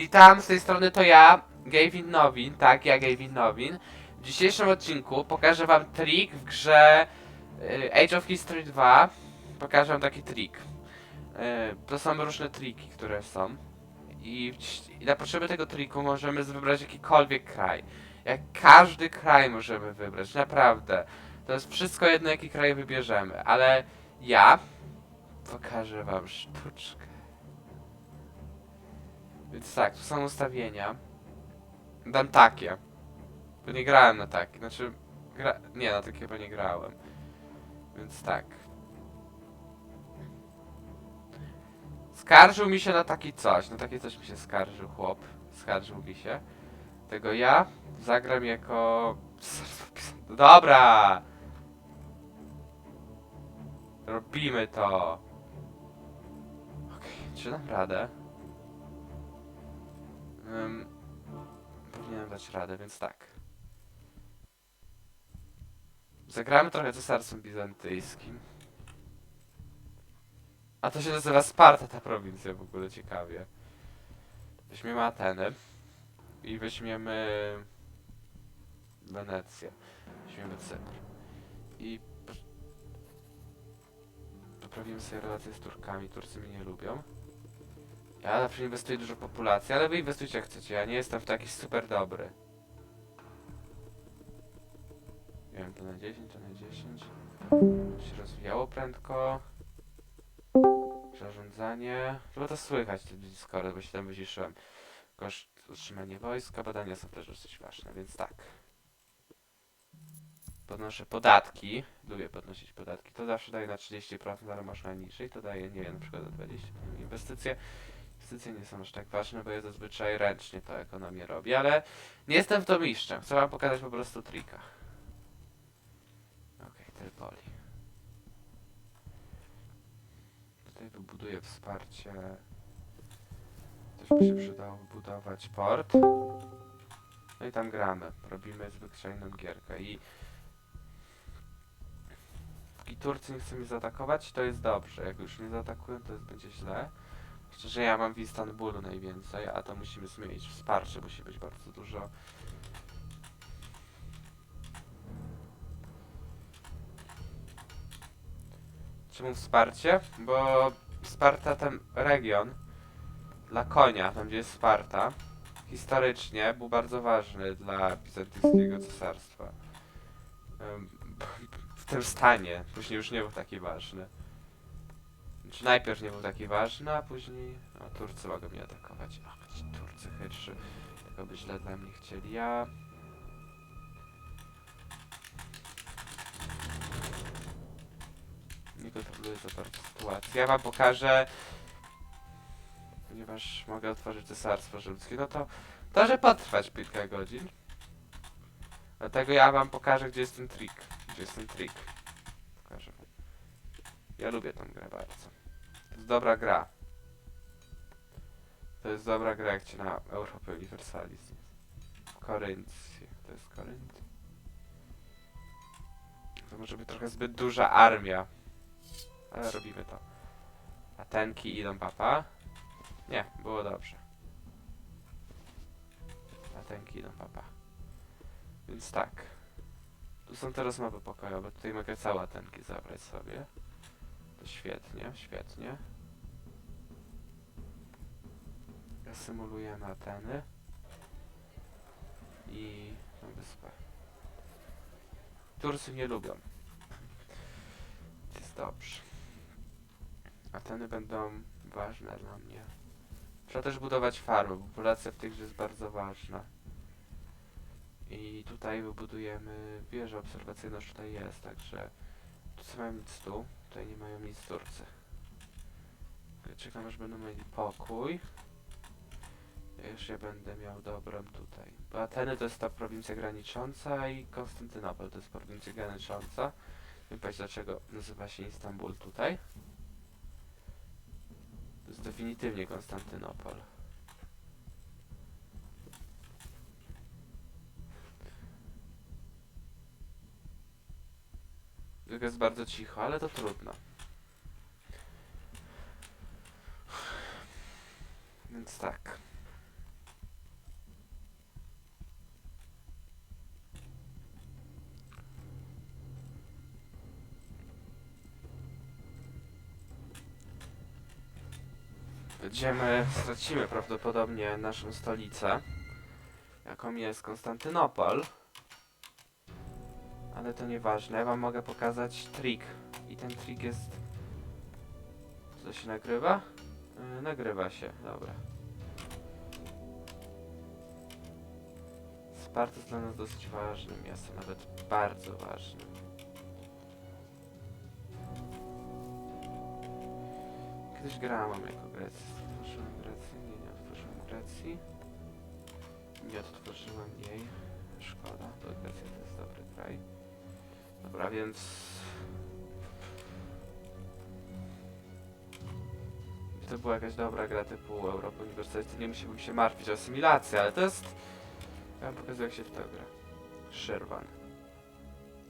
Witam, z tej strony to ja, Gavin Nowin, tak, ja Gavin Nowin. W dzisiejszym odcinku pokażę wam trik w grze y, Age of History 2. Pokażę wam taki trik. Y, To są różne triki, które są. I, na potrzeby tego triku możemy wybrać jakikolwiek kraj. Jak każdy kraj możemy wybrać, naprawdę. To jest wszystko jedno, jaki kraj wybierzemy, ale ja pokażę wam sztuczkę. Więc tak, tu są ustawienia. Dam takie. Bo nie grałem na takie. Znaczy, gra... nie, na takie chyba nie grałem. Więc tak. Skarżył mi się na taki coś. Na takie coś mi się skarżył chłop. Skarżył mi się. Tego ja zagram jako... Dobra! Robimy to. Okej, czy dam radę? Ym, powinienem dać radę, więc tak. Zagramy trochę cesarstwem bizantyjskim. A to się nazywa Sparta, ta prowincja w ogóle ciekawie. Weźmiemy Ateny. I weźmiemy... Wenecję. Weźmiemy Cypr. I... Poprawimy sobie relacje z Turkami. Turcy mnie nie lubią. Ja zawsze inwestuję dużo w populację, ale wy inwestujcie jak chcecie. Ja nie jestem w to jakiś super dobry. Nie wiem, to na 10, to na 10. To się rozwijało prędko. Zarządzanie. Chyba to słychać w Discord, bo się tam wyciszyłem. Koszt utrzymania wojska, badania są też dosyć ważne, więc tak. Podnoszę podatki. Lubię podnosić podatki. To zawsze daje na 30%, ale można niżej. To daje, nie wiem, na przykład na 20. Inwestycje. Inwestycje nie są aż tak ważne, bo ja zazwyczaj ręcznie to ekonomię robię, ale nie jestem w to mistrzem. Chcę wam pokazać po prostu trika. Okej, Tripoli. Tutaj wybuduję wsparcie. Też by się przydało budować port. No i tam gramy. Robimy zwyczajną gierkę i i Turcy nie chcą mnie zaatakować, to jest dobrze. Jak już mnie zaatakują, to jest, będzie źle. Szczerze, ja mam w Istanbulu najwięcej, a to musimy zmienić. Wsparcie musi być bardzo dużo. Czemu wsparcie? Bo Sparta, ten region dla konia, tam gdzie jest Sparta, historycznie był bardzo ważny dla bizantyjskiego cesarstwa. W tym stanie, później już nie był taki ważny. Znaczy najpierw nie był taki ważny, a później... O, Turcy mogą mnie atakować. Ach, ci Turcy chytrzy. Tego by źle dla mnie chcieli. Ja... Nie kontroluję za bardzo sytuacji. Ja wam pokażę... Ponieważ mogę otworzyć cesarstwo rzymskie, no to... To, że potrwać kilka godzin. Dlatego ja wam pokażę, gdzie jest ten trik. Gdzie jest ten trik. Pokażę. Ja lubię tą grę bardzo. Jest dobra gra. To jest dobra gra, jak cię na Europę Universalis. Koryncji. To jest Korynt. To może być trochę zbyt duża armia. Ale robimy to. Atenki idą papa. Nie, było dobrze. Atenki idą papa. Więc tak. Tu są te rozmowy pokojowe. Tutaj mogę całe Atenki zabrać sobie. Świetnie, świetnie. Symulujemy Ateny. I wyspę. Turcy nie lubią. Jest dobrze. Ateny będą ważne dla mnie. Trzeba też budować farmy. Populacja w grze jest bardzo ważna. I tutaj wybudujemy wieżę obserwacyjną, już tutaj jest, także tu co mają nic tu, tutaj nie mają nic Turcy. Czekam aż będą mieli pokój. Ja już ja będę miał dobrą tutaj. Bo Ateny to jest ta prowincja granicząca i Konstantynopol to jest prowincja granicząca. Wiem powiedzieć dlaczego nazywa się Istanbul tutaj. To jest definitywnie Konstantynopol. jest bardzo cicho, ale to trudno. Więc tak. Będziemy, stracimy prawdopodobnie naszą stolicę, jaką jest Konstantynopol. Ale to nieważne, ja wam mogę pokazać trik. I ten trik jest... To się nagrywa? Yy, nagrywa się, dobra. Sparta jest dla nas dosyć ważnym miastem, nawet bardzo ważnym. Kiedyś grałam jako Grecji. Otworzyłem Grecję? Nie, nie otworzyłem Grecji. Nie odtworzyłem jej. Szkoda, bo Grecja to jest dobry kraj. Dobra, więc... Gdyby to była jakaś dobra gra typu Europa Uniwersytet, nie musiałbym się martwić o asymilację, ale to jest... Ja wam pokazuję jak się w to gra. Szyrwan.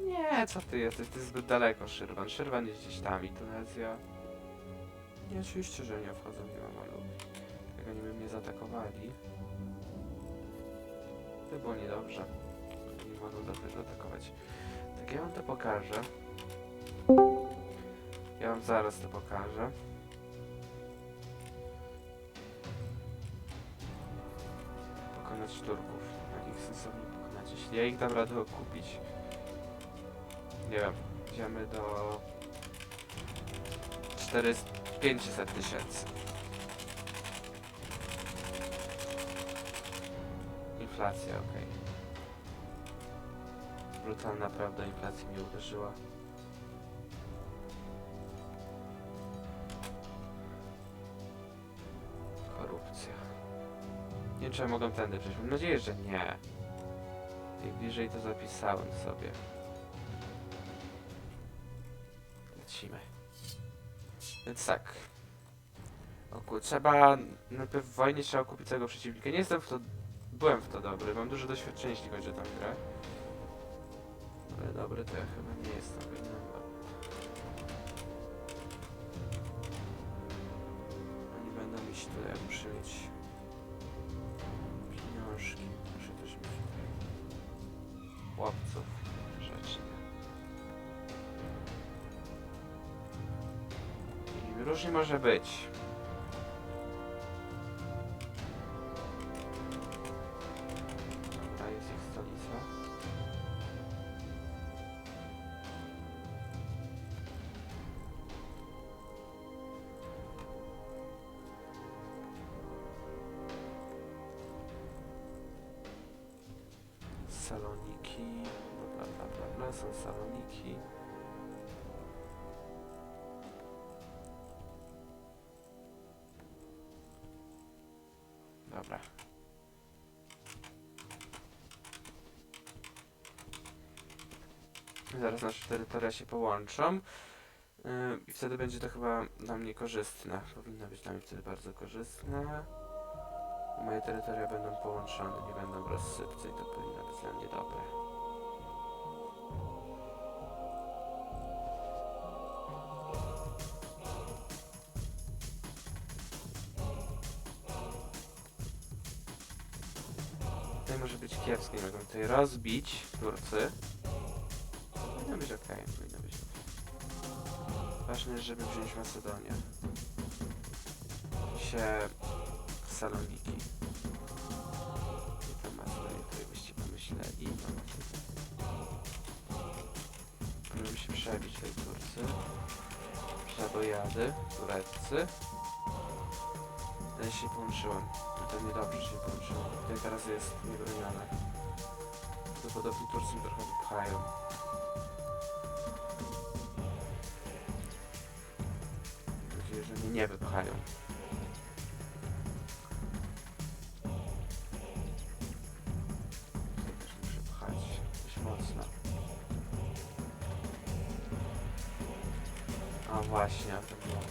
Nie, co ty jesteś? Ty zbyt daleko, Szyrwan. Szyrwan jest gdzieś tam i Tunezja... Nie, oczywiście, że nie wchodzą w Mamalu. Jak oni by mnie zaatakowali. To było niedobrze. Nie mogą dlatego atakować. Tak, ja wam to pokażę. Ja wam zaraz to pokażę. Pokonać Turków. Jak ich sensownie pokonać? Jeśli ja ich dam radę okupić. Nie wiem. Idziemy do... 400... 500 tysięcy. Inflacja, okej. Brutalna prawda, inflacja mnie uderzyła. Korupcja. Nie wiem, czy ja mogę tędy przejść. Mam nadzieję, że nie. Im bliżej to zapisałem sobie. Lecimy. Więc tak. Oku, trzeba najpierw w wojnie trzeba kupić całego przeciwnika. Nie jestem w to. Byłem w to dobry, mam duże doświadczenie, jeśli chodzi o tę grę. Ale dobry to ja chyba nie jestem. powinienem- Oni będą tyle, ja muszę mieć pieniążki. Muszę też mieć tutaj chłopców rzeczy. I różnie może być. Saloniki, bla bla bla bla, są saloniki. Dobra. Zaraz nasze terytoria się połączą. I wtedy będzie to chyba dla mnie korzystne. Powinno być dla mnie wtedy bardzo korzystne. Moje terytoria będą połączone, nie będą rozsypce i to powinno być dla mnie dobre. Tutaj może być kiepskie, mogą tutaj rozbić Turcy. Powinno być ok, powinno być ok. Ważne jest, żeby wziąć Macedonię. się Saloniki. Przebić tej Turcy. Przebojady, Tureccy. Ale się połączyłem. To niedobrze się połączyłem. Tutaj teraz jest niebronione. Prawdopodobnie Turcy trochę wypchają. Mam nadzieję, że mnie nie wypchają.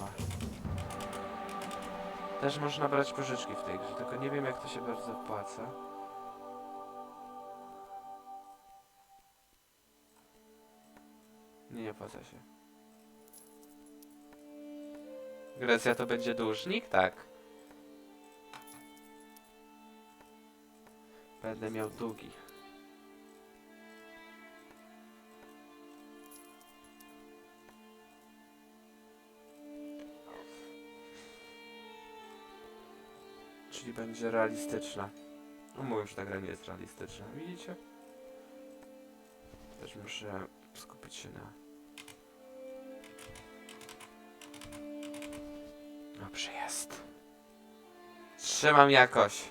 Mowa. Też można brać pożyczki w tej grze, tylko nie wiem jak to się bardzo opłaca. Nie, nie opłaca się. Grecja to będzie dłużnik? Tak. Będę miał długi. Czyli będzie realistyczna. No mówię, że ta gra nie jest realistyczna, widzicie? Też muszę skupić się na... Dobrze jest. Trzymam jakoś.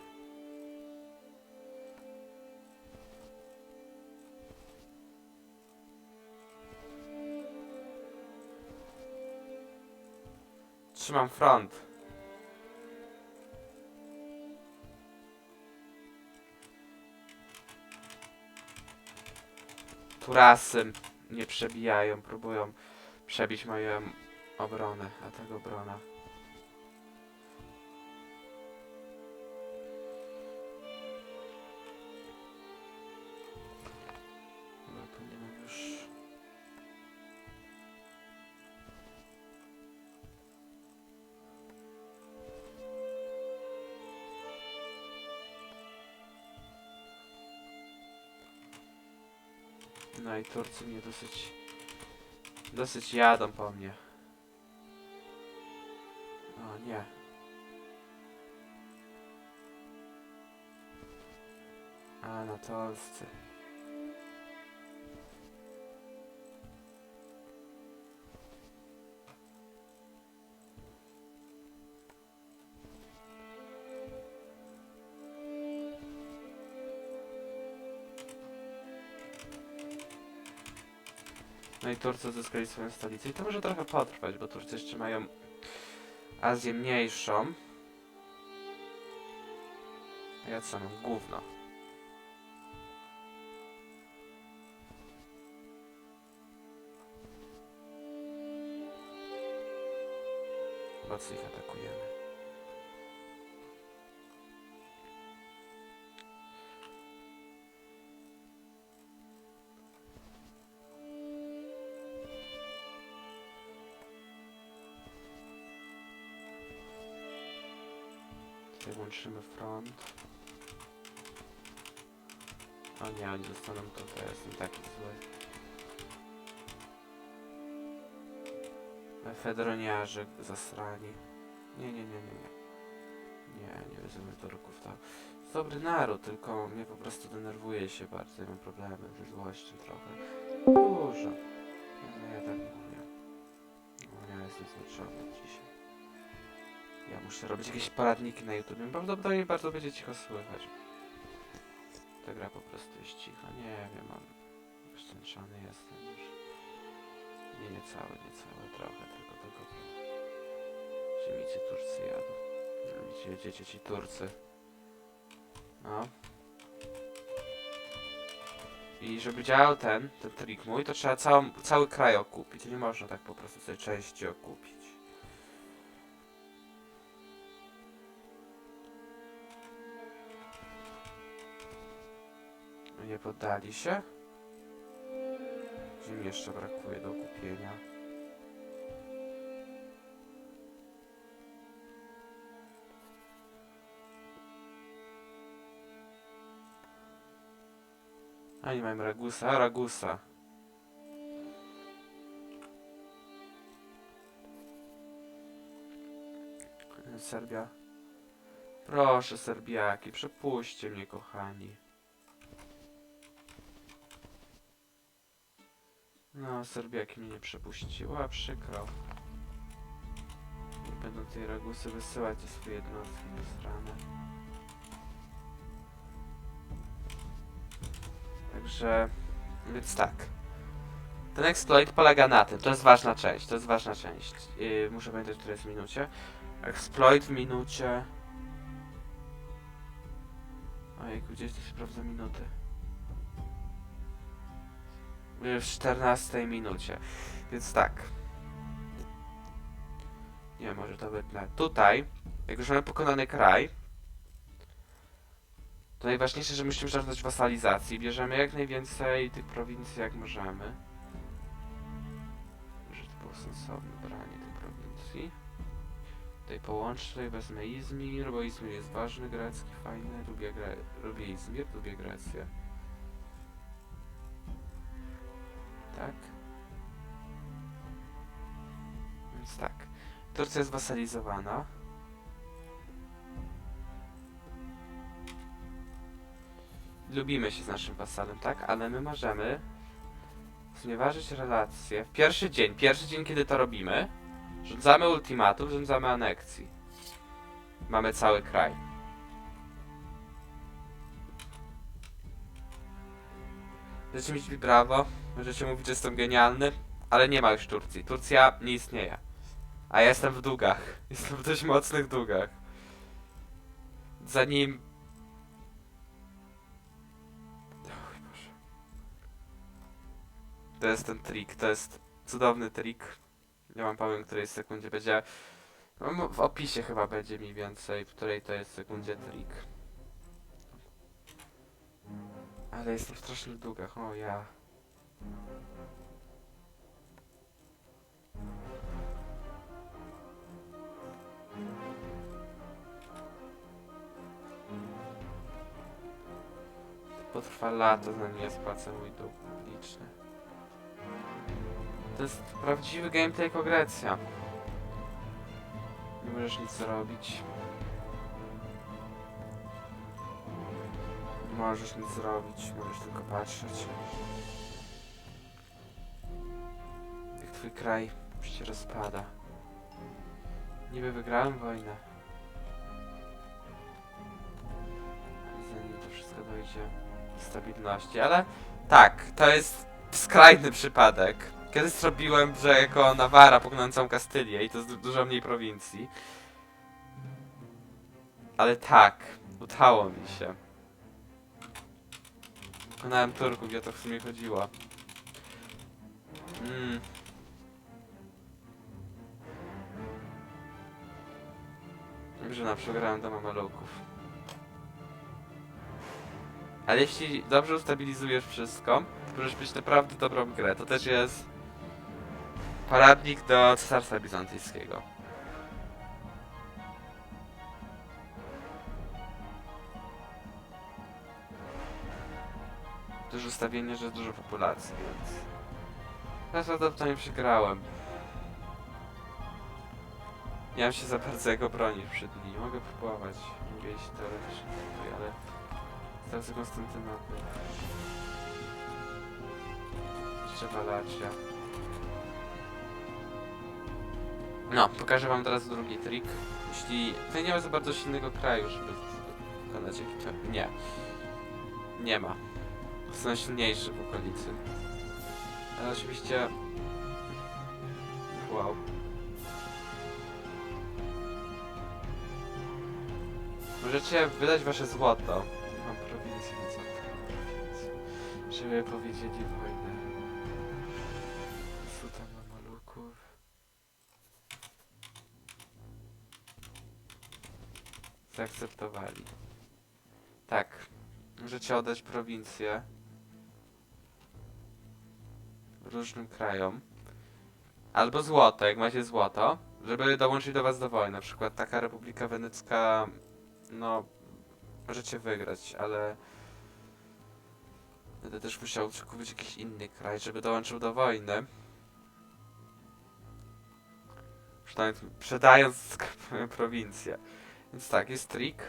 Trzymam front. Turasy nie przebijają, próbują przebić moją obronę, a tak obrona. Turcy mnie dosyć... Dosyć jadą po mnie. O nie. Anatolscy. No i Turcy odzyskali swoją stolicę i to może trochę potrwać, bo Turcy jeszcze mają Azję mniejszą. A ja co mam? Gówno. Mocno ich atakujemy. Łączymy front. O nie, oni zostaną tutaj, ja jestem taki zły. Fedroniarze zasrani. Nie, nie, nie, nie, nie. Nie, nie wezmę Turków, to jest dobry naród, tylko mnie po prostu denerwuje się bardzo, ja mam problemy ze złością trochę. Dużo. No ja tak mówię. No ja jestem zmęczony dzisiaj. Ja muszę robić jakieś poradniki na YouTube. Prawdopodobnie bardzo będzie cicho słychać. Ta gra po prostu jest cicha. Nie wiem, mam... Szczęczany jestem już. Nie, nie cały, nie cały, trochę, tylko trochę. Ziemicy Turcy jadą. Widzicie, jedziecie ci Turcy. No. I żeby działał ten, ten trik mój, to trzeba całą, cały kraj okupić. Nie można tak po prostu sobie części okupić. Nie poddali się. Gdzie mi jeszcze brakuje do kupienia? A nie mam Ragusa, Ragusa. Serbia. Proszę, Serbiaki, przepuśćcie mnie, kochani. No, Serbiaki mnie nie przepuściła, przykro. Nie będą tej Ragusy wysyłać te swoje jednostki do strony. Także, więc tak. Ten exploit polega na tym, to jest ważna część, to jest ważna część. Muszę pamiętać, które jest w minucie. Exploit w minucie... Ojejku, gdzieś to się sprawdza minuty. W 14 minucie. Więc tak. Nie może to wytnę. Tutaj, jak już mamy pokonany kraj, to najważniejsze, że musimy żądać wasalizacji. Bierzemy jak najwięcej tych prowincji, jak możemy. Może to było sensowne branie tych prowincji. Tutaj połączę, wezmę Izmir, bo Izmir jest ważny, grecki, fajny. Lubię, Gre lubię Izmir, lubię Grecję. Tak. Więc tak. Turcja jest wasalizowana. lubimy się z naszym wasalem, tak? Ale my możemy znieważyć relacje. W pierwszy dzień, pierwszy dzień, kiedy to robimy, rzucamy ultimatum, rzucamy aneksji. Mamy cały kraj. Mieć mi brawo, możecie mówić, że jestem genialny, ale nie ma już Turcji. Turcja nie istnieje. A ja jestem w długach. Jestem w dość mocnych długach. Zanim... Oj. To jest ten trik, to jest cudowny trik. Ja wam powiem, w której sekundzie będzie... No, w opisie chyba będzie mniej więcej, w której to jest sekundzie trik. Ale jestem w strasznych długach, o ja. Potrwa lato, zanim ja spłacę mój dług publiczny. To jest prawdziwy gameplay jako Grecja. Nie możesz nic zrobić. Nie możesz nic zrobić, możesz tylko patrzeć. Twój kraj się rozpada. Niby wygrałem wojnę. Zanim to wszystko dojdzie do stabilności, ale tak, to jest skrajny przypadek. Kiedyś zrobiłem, że jako Nawara pokonałem całą Kastylię i to jest du- dużo mniej prowincji. Ale tak, udało mi się. Pokonałem Turków o to w sumie chodziło. Mm. Dobrze, na przegrałem do Mameluków. Ale jeśli dobrze ustabilizujesz wszystko, możesz mieć naprawdę dobrą grę. To też jest paradnik do Cesarstwa Bizantyjskiego. Duże ustawienie, że dużo populacji, więc... Ja prawdopodobnie przegrałem. Nie mam się za bardzo jego bronić przed nim. Mogę próbować. Iść teoretycznie tutaj, ale... Stracę Konstantynopol. Jeszcze Walacja. No, pokażę wam teraz drugi trik. Jeśli... Tutaj nie ma za bardzo silnego kraju, żeby wykonać jakiś... Nie. Nie ma. Są najsilniejszy w okolicy. Ale oczywiście... Możecie wydać wasze złoto. Mam prowincji, no co to prowincji. Żeby powiedzieli wojnę. Sutan Mamaluków. Zaakceptowali. Tak. Możecie oddać prowincję różnym krajom. Albo złoto, jak macie złoto, żeby dołączyć do was do wojny. Na przykład taka Republika Wenecka, no, możecie wygrać, ale będę też musiał kupić jakiś inny kraj, żeby dołączył do wojny. Przynajmniej sprzedając prowincję. Więc tak, jest trik.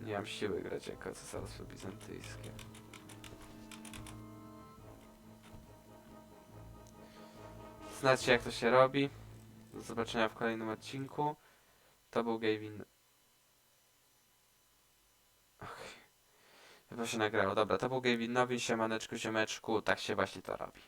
Nie mam siły grać jako cesarstwo bizantyjskie. Znacie jak to się robi. Do zobaczenia w kolejnym odcinku. To był Gavin. Się nagrało. Dobra, to był Gavin Nowi, siemaneczku, ziomeczku. Tak się właśnie to robi.